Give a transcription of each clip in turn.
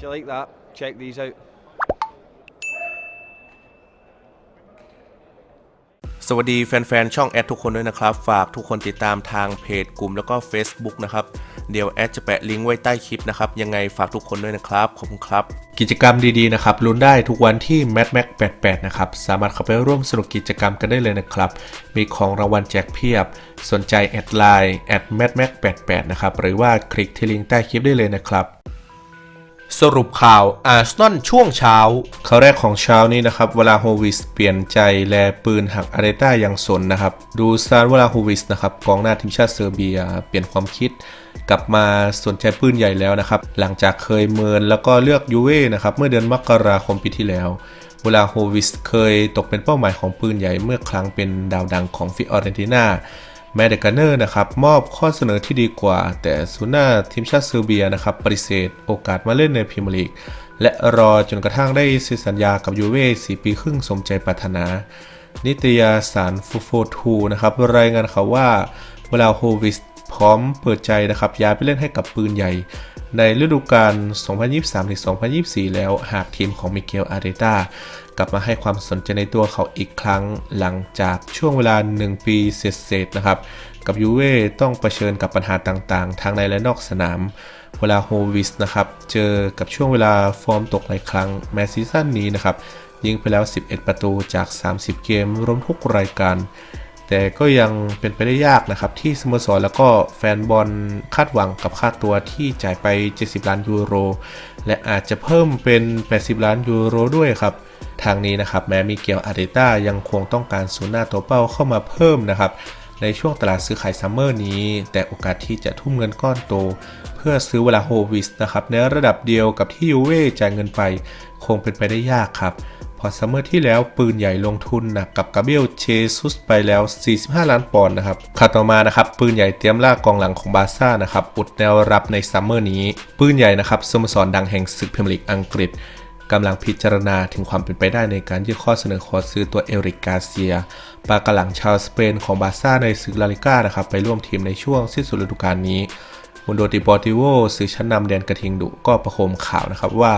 If you like that, check these out. สวัสดีแฟนๆ ช่องแอดทุกคนด้วยนะครับ ฝากทุกคนติดตามทางเพจกลุ่มแล้วก็ Facebook นะครับ เดี๋ยวแอดจะแปะลิงก์ไว้ใต้คลิปนะครับ ยังไงฝากทุกคนด้วยนะครับ ขอบคุณครับ กิจกรรมดีๆ นะครับลุ้นได้ทุกวันที่ m a d m a c 88 นะครับ สามารถเข้าไปร่วมสนุกกิจกรรมกันได้เลยนะครับ มีของรางวัลแจกเพียบ สนใจแอดไลน์แอด m a d m a c 88 นะครับ หรือว่าคลิกที่ลิงก์ใต้คลิปได้เลยนะครับ สรุปข่าวอาร์เซนอลช่วงเช้าข่าวแรกของเช้านี้นะครับเวลาโฮวิสเปลี่ยนใจแลปืนหักอาร์เตต้ายังสนนะครับ ดูซานเวลาโฮวิสนะครับกองหน้าทีมชาติเซอร์เบีย เปลี่ยนความคิดกลับมาสนใจปืนใหญ่แล้วนะครับ หลังจากเคยเมินแล้วก็เลือกยูเว่นะครับเมื่อเดือนมกราคมปีที่แล้วเวลาโฮวิสเคยตกเป็นเป้าหมายของปืนใหญ่เมื่อครั้งเป็นดาวดังของฟิออเรนตินา แมเดกาเนอร์นะครับมอบข้อเสนอที่ดีกว่า แต่ซูน่าทีมชาติเซอร์เบียนะครับปฏิเสธโอกาสมาเล่นในพรีเมียร์ลีกและรอจนกระทั่งได้เซ็นสัญญากับยูเว่4ปีครึ่งสมใจปรารถนา นิตยาสารฟูโฟทูนะครับรายงานข่าวว่าเวลาโฮวิสพร้อมเปิดใจนะครับย้ายไปเล่นให้กับปืนใหญ่ ในฤดูกาล 2023-2024 แล้วหากทีมของมิเกลอาร์เตตา กลับมาให้ความสนใจในตัวเขาอีกครั้ง หลังจากช่วงเวลา 1 ปีเศษๆนะครับ กับยูเว่ต้องเผชิญกับปัญหาต่างๆ ทางในและนอกสนาม เวลาโฮวิสนะครับ เจอกับช่วงเวลาฟอร์มตกหลายครั้ง แม้ซีซั่นนี้นะครับยิงไปแล้ว 11 ประตูจาก 30 เกมรวมทุกรายการ แต่ก็ยังเป็นไปได้ยากนะครับ ที่สโมสรแล้วก็แฟนบอลคาดหวังกับค่าตัวที่จ่ายไป 70 ล้านยูโร และอาจจะเพิ่มเป็น 80 ล้านยูโรด้วยครับ ทางนี้นะครับแม้มีเกียวอาร์เตต้ายังคงต้องการศูนย์หน้าตัวเป้าเข้ามาเพิ่มนะครับในช่วงตลาดซื้อขายซัมเมอร์นี้ แต่โอกาสที่จะทุ่มเงินก้อนโต เพื่อซื้อเวลาโฮวิสนะครับในระดับเดียวกับที่ยูเว่จ่ายเงินไป คงเป็นไปได้ยากครับ พอซัมเมอร์ที่แล้วปืนใหญ่ลงทุนหนักกับกาเบียลเชซุสไปแล้ว 45 ล้านปอนด์นะครับข่าวต่อมานะครับปืนใหญ่เตรียมล่ากองหลังของบาร์ซ่านะครับอุดแนวรับในซัมเมอร์นี้ ปืนใหญ่นะครับสโมสรดังแห่งศึกพรีเมียร์ลีกอังกฤษกำลังพิจารณาถึงความเป็นไปได้ในการยื่นข้อเสนอขอซื้อตัวเอริกกาเซีย ปากกาหลังชาวสเปนของบาร์ซ่าในศึกลาลิก้านะครับไปร่วมทีมในช่วงสิ้นสุดฤดูกาลนี้ มุนโดติปอร์ติโวสื่อชั้นนำแดนกระทิงดุก็ประโคมข่าวนะครับว่า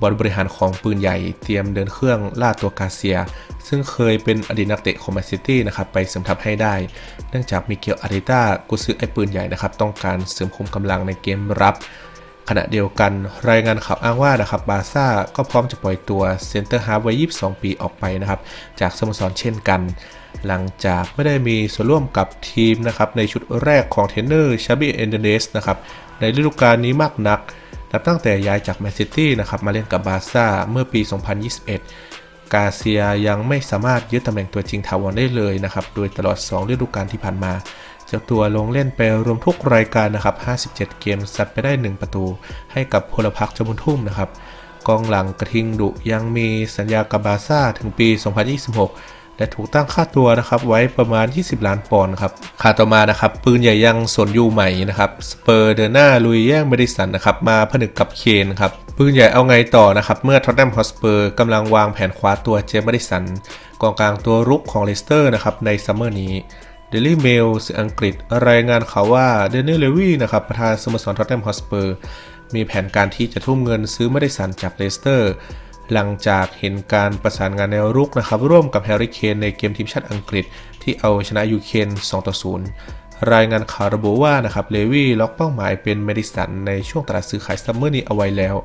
บอร์ดบริหารของปืนใหญ่เตรียมเดินเครื่องล่าตัวกาเซีย ซึ่งเคยเป็นอดีตนักเตะของแมนซิตี้นะครับไปเสริมทัพให้ได้ เนื่องจากมิเกลอาริต้ากุซื้อไอปืนใหญ่นะครับต้องการเสริมคุมกำลังในเกมรับ ขณะเดียวกันรายงานข่าวอ้างว่านะครับบาซ่าก็พร้อมจะปล่อยตัวเซนเตอร์ฮาร์ฟวัย 22 ปีออกไปนะครับจากสโมสรเช่นกัน หลังจากไม่ได้มีส่วนร่วมกับทีมนะครับในชุดแรกของเทรนเนอร์ชาบีเอนเดเนสนะครับในฤดูกาลนี้มากนักนับตั้งแต่ย้ายจากแมนซิตี้นะครับมาเล่นกับบาซ่าเมื่อปี 2021 กาเซียยังไม่สามารถยึดตำแหน่งตัวจริงถาวรได้เลยนะครับ โดยตลอด 2 ฤดูกาลที่ผ่านมา เจ้าตัวลงเล่นไปรวมทุกรายการนะครับ 57 เกมสัดไปได้ 1 ประตู ให้กับพลพักจมุนทุ่มนะครับ กองหลังกระทิงดุยังมีสัญญากับบาซ่าถึงปี 2026 และถูกตั้งค่าตัวนะครับไว้ประมาณ 20 ล้านปอนด์ครับข่าวต่อมานะครับปืนใหญ่ยังสนยูใหม่นะครับสเปอร์เดินหน้าลุยแย่งเมดิสันนะครับมาผนึกกับเคนครับปืนใหญ่เอาไงต่อนะครับเมื่อท็อตแนมฮอสเปอร์กำลังวางแผนคว้าตัวเจมส์เมดิสันกองกลางตัวรุกของเลสเตอร์นะครับในซัมเมอร์นี้ Daily Mail สื่ออังกฤษ รายงานข่าวว่าเดนนิลเลวีนะครับประธานสโมสรท็อตแนมฮอสเปอร์มีแผนการที่จะทุ่มเงินซื้อเมดิสันจากเลสเตอร์ หลังจากเห็นการประสานงานแนวรุกนะครับ ร่วมกับแฮร์รี่เคนในเกมทีมชาติอังกฤษ ที่เอาชนะยูเคน2ต่อ0รายงานข่าวระบุว่านะครับเลวี่ล็อกเป้าหมายเป็นเมดิสันในช่วงตลาดซื้อขายซัมเมอร์นี้เอาไว้แล้ว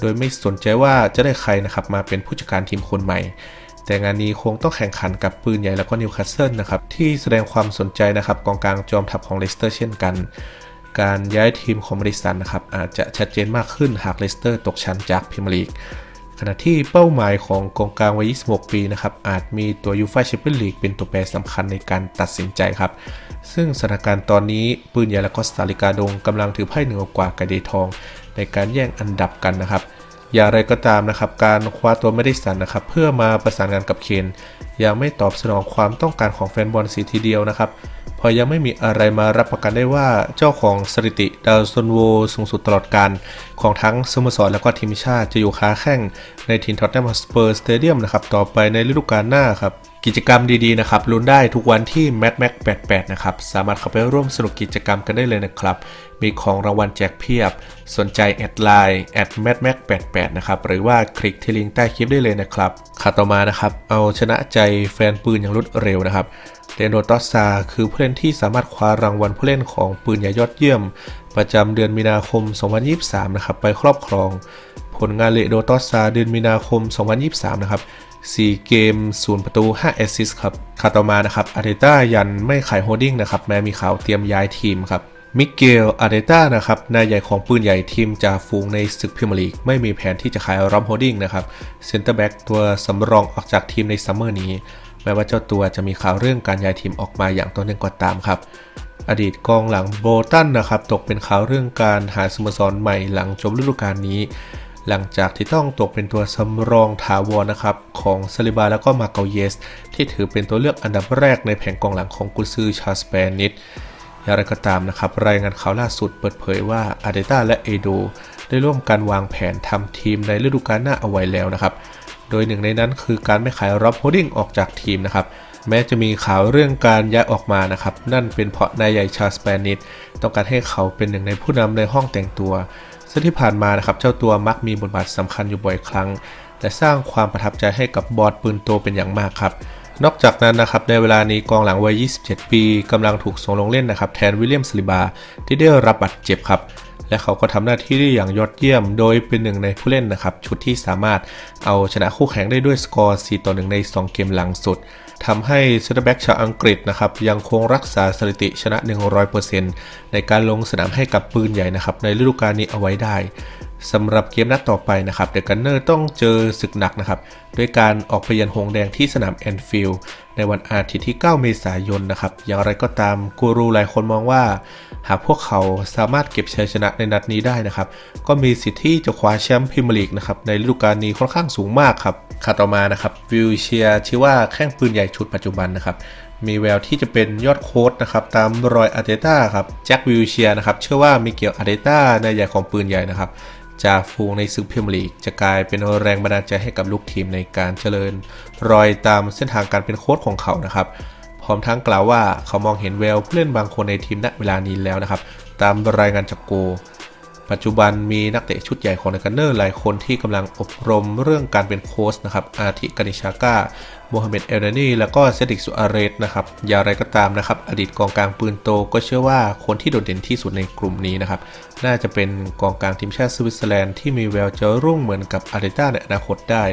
โดยไม่สนใจว่าจะได้ใครนะครับมาเป็นผู้จัดการทีมคนใหม่แต่งานนี้คงต้องแข่งขันกับปืนใหญ่แล้วก็นิวคาสเซิลนะครับที่แสดงความสนใจนะครับกองกลางจอมทัพของเลสเตอร์เช่นกัน การย้ายทีมของบริษัทนะครับอาจจะชัดเจนมากขึ้นหากเลสเตอร์ตกชั้นจากพรีเมียร์ลีก ขณะที่เป้าหมายของกองกลางวัย 26 ปีนะครับอาจมีตัวยูฟ่าแชมเปี้ยนลีกเป็นตัวแปรสำคัญในการตัดสินใจครับ ซึ่งสถานการณ์ตอนนี้ปืนใหญ่และก็สตาลิกาดงกำลังถือไพ่เหนือกว่ากระเดทอง ในการแย่งอันดับกันนะครับ อย่างไรก็ตามนะครับ การคว้าตัวไม่ได้สันนะครับ เพื่อมาประสานงานกับเคนยังไม่ตอบสนองความต้องการของแฟนบอลสีทีเดียวนะครับเพอยังไม่มีอะไรมารับประกันได้ว่าเจ้าของสถิติดาวซันโวสูงสุดตลอดการของทั้งสโมสรและก็ทีมชาติจะอยู่ค้าแข่งในทีมท็อตแนมฮอตสเปอร์สเตเดียมนะครับต่อไปในฤดูกาลหน้าครับ กิจกรรมดีๆนะครับลุ้นได้ทุกวันที่ m a d m a c 88 นะครับ สามารถเข้าไปร่วมสนุกกิจกรรมกันได้เลยนะครับ มีของรางวัลแจกเพียบ สนใจแอดไลน์ at m a d m a c 88 นะครับ หรือว่าคลิกที่ลิงก์ใต้คลิปได้เลยนะครับข่าวต่อมานะครับ เอาชนะใจแฟนปืนอย่างรวดเร็วนะครับเดนโดตอสซาคือผู้เล่นที่สามารถคว้ารางวัลผู้เล่นของปืนใหญ่ยอดเยี่ยม ประจำเดือนมีนาคม 2023 นะครับ ไปครอบครอง ผลงานเลโดตอสซาเดือนมีนาคม 2023 นะครับ 4 เกม 0 ประตู 5 แอสซิสต์ครับข่าวต่อมานะครับอาร์เตต้ายันไม่ขายโฮดดิ้งนะครับแม้มีข่าวเตรียมย้ายทีมครับมิเกล อาร์เตต้า นะครับ นายใหญ่ของปืนใหญ่ทีมจ่าฝูงในศึกพรีเมียร์ลีก ไม่มีแผนที่จะขายรัมโฮดดิ้งนะครับ เซนเตอร์แบ็กตัวสำรองออกจากทีมในซัมเมอร์นี้ แม้ว่าเจ้าตัวจะมีข่าวเรื่องการย้ายทีมออกมาอย่างต่อเนื่องก็ตามครับ อดีตกองหลังโบตันนะครับ ตกเป็นข่าวเรื่องการหาสโมสรใหม่หลังจบฤดูกาลนี้ หลังจากที่ต้องตกเป็นตัวสำรองถาวรนะครับ ของซาลิบาแล้วก็มาเกาเยส ที่ถือเป็นตัวเลือกอันดับแรกในแผงกองหลังของกุซือชาสเปนิดอย่างไรก็ตามนะครับ รายงานข่าวล่าสุดเปิดเผยว่าอาเดต้าและเอโดได้ร่วมกันวางแผนทำทีมในฤดูกาลหน้าเอาไว้แล้วนะครับ โดยหนึ่งในนั้นคือการไม่ขายรับโฮดดิ้งออกจากทีมนะครับแม้จะมีข่าวเรื่องการย้ายออกมานะครับ นั่นเป็นเพราะนายใหญ่ชาสเปนิดต้องการให้เขาเป็นหนึ่งในผู้นำในห้องแต่งตัว ซึ่งที่ผ่านมานะครับเจ้าตัวมักมีบทบาทสำคัญอยู่บ่อยครั้ง และสร้างความประทับใจให้กับบอร์ดปืนโตเป็นอย่างมากครับ นอกจากนั้นนะครับในเวลานี้กองหลังวัย 27 ปีกำลังถูกส่งลงเล่นนะครับแทนวิลเลียมสลิบาที่ได้รับบาดเจ็บครับและเขาก็ทำหน้าที่ได้อย่างยอดเยี่ยม โดยเป็นหนึ่งในผู้เล่นนะครับชุดที่สามารถเอาชนะคู่แข่งได้ด้วยสกอร์ 4 ต่อ 1 ใน 2 เกมหลังสุด ทำให้เซนเตอร์แบ็กชาวอังกฤษนะครับยังคงรักษาสถิติชนะ 100%ในการลงสนามให้กับปืนใหญ่นะครับในฤดูกาลนี้เอาไว้ได้สำหรับเกมนัดต่อไปนะครับเดอะกันเนอร์ต้องเจอศึกหนักนะครับด้วยการออกไปยันหงแดงที่สนามแอนฟิลด์ในวันอาทิตย์ที่ 9 เมษายนนะครับอย่างไรก็ตามกูรูหลายคนมองว่า หากพวกเขาสามารถเก็บชัยชนะในนัดนี้ได้นะครับ ก็มีสิทธิ์ที่จะคว้าแชมป์พรีเมียร์ลีกนะครับในฤดูกาลนี้ค่อนข้างสูงมากครับข่าวต่อมานะครับวิวเชียชื่อว่าแข้งปืนใหญ่ชุดปัจจุบันนะครับมีแววที่จะเป็นยอดโค้ดนะครับตามรอยอาร์เตต้าครับแจ็ควิลเชียนะครับเชื่อว่ามิเกลอาร์เตต้านายใหญ่ของปืนใหญ่นะครับจะฟูงในซึกพรีเมียร์ลีก จะกลายเป็นแรงบันดาลใจให้กับลูกทีมในการเจริญ รอยตามเส้นทางการเป็นโค้ชของเขานะครับ ร้อมทั้งกล่าวว่าเขามองเห็นแววผู้เล่นบางคนในทีมณเวลานี้แล้วนะครับ ตามรายงานจากโก ปัจจุบันมีนักเตะชุดใหญ่ของในกันเนอร์หลายคนที่กำลังอบรมเรื่องการเป็นโค้ชนะครับ อาทิกานิชาก้าโมฮัมเหม็ดเอลนานีแล้วก็เซดิกสุอาเรสนะครับ อย่างไรก็ตามนะครับ อดีตกองกลางปืนโตก็เชื่อว่าคนที่โดดเด่นที่สุดในกลุ่มนี้นะครับ น่าจะเป็นกองกลางทีมชาติสวิตเซอร์แลนด์ที่มีแววจะรุ่งเหมือนกับอาร์เตต้าในอนาคตได้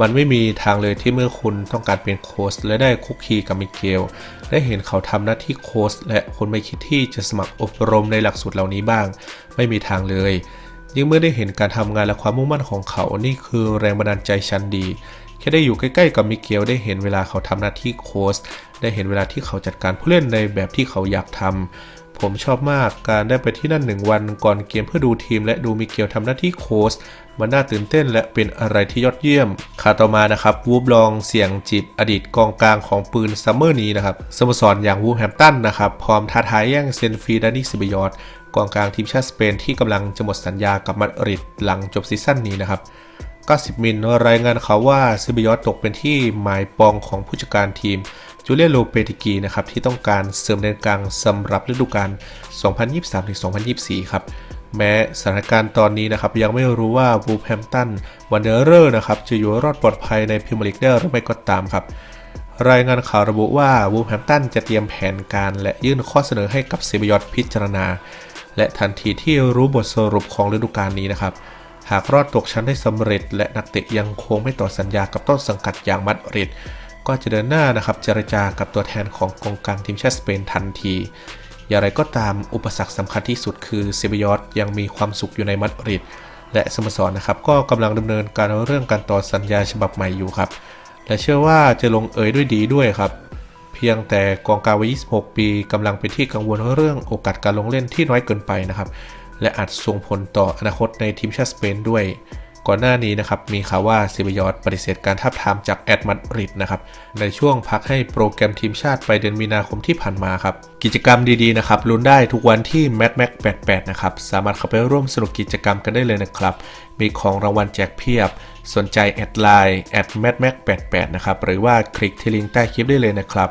มันไม่มีทางเลยที่เมื่อคุณต้องการเป็นโค้ชและได้คุกคีกับมิเกลได้เห็นเขาทำหน้าที่โค้ชและคุณไม่คิดที่จะสมัครอบรมในหลักสูตรเหล่านี้บ้าง ไม่มีทางเลย ยิ่งเมื่อได้เห็นการทำงานและความมุ่งมั่นของเขา นี่คือแรงบันดาลใจชั้นดีแค่ได้อยู่ใกล้ๆกับมิเกลได้เห็นเวลาเขาทำหน้าที่โค้ชได้เห็นเวลาที่เขาจัดการผู้เล่นในแบบที่เขาอยากทำ ผมชอบมากการได้ไปที่นั่นหนึ่งวันก่อนเกมเพื่อดูทีม และดูมิเกลทำหน้าที่โค้ชมันน่าตื่นเต้นและเป็นอะไรที่ยอดเยี่ยมข่าวต่อมานะครับวูฟลองเสี่ยงจีบอดีตกองกลางของปืนซัมเมอร์นี้นะครับสโมสรอย่างวูฟแฮมตันนะครับพร้อมท้าทายแย่งเซนฟีดานิซิบยอตกองกลางทีมชาติสเปนที่กำลังจะหมดสัญญากับมาดริดหลังจบซีซั่นนี้นะครับ90มิลรายงานเขาว่าซิบยอตตกเป็นที่หมายปองของผู้จัดการทีม จูเลียโลเปติกีนะครับที่ต้องการเสริมแดนกลางสำหรับฤดูกาล 2023-2024 ครับแม้สถานการณ์ตอนนี้นะครับยังไม่รู้ว่าวูแฮมตันวันเดอร์เรอร์นะครับจะอยู่รอดปลอดภัยในพรีเมียร์ลีกได้หรือไม่ก็ตามครับ รายงานข่าวระบุว่าวูแฮมตันจะเตรียมแผนการ และยื่นข้อเสนอให้กับซิบิยอตพิจารณา และทันทีที่รู้บทสรุปของฤดูกาลนี้นะครับหากรอดตกชั้นได้สำเร็จ และนักเตะยังคงไม่ต่อสัญญากับต้นสังกัดอย่างมาดริด ก็จะเดินหน้านะครับเจรจากับตัวแทนของกองกลางทีมชาติสเปนทันที อย่างไรก็ตามอุปสรรคสำคัญที่สุดคือเซบิยอตยังมีความสุขอยู่ในมาดริดและสโมสรนะครับก็กำลังดำเนินการเรื่องการต่อสัญญาฉบับใหม่อยู่ครับ และเชื่อว่าจะลงเอยด้วยดีด้วยครับ เพียงแต่กองกลางวัย 26 ปีกำลังเป็นที่กังวลเรื่องโอกาสการลงเล่นที่น้อยเกินไปนะครับ และอาจส่งผลต่ออนาคตในทีมชาติสเปนด้วย ก่อนหน้านี้นะครับมีข่าวว่าซิบยอตปฏิเสธการทับทามจากแอดมาดริดนะครับในช่วงพักให้โปรแกรมทีมชาติไปเดือนมีนาคมที่ผ่านมาครับกิจกรรมดีๆนะครับลุ้นได้ทุกวันที่ m a d m a c 88นะครับสามารถเข้าไปร่วมสนุกกิจกรรมกันได้เลยนะครับมีของรางวัลแจกเพียบ สนใจแอดไลน์แอด m a d m a c 88นะครับหรือว่าคลิกที่ลิงก์ใต้คลิปได้เลยนะครับ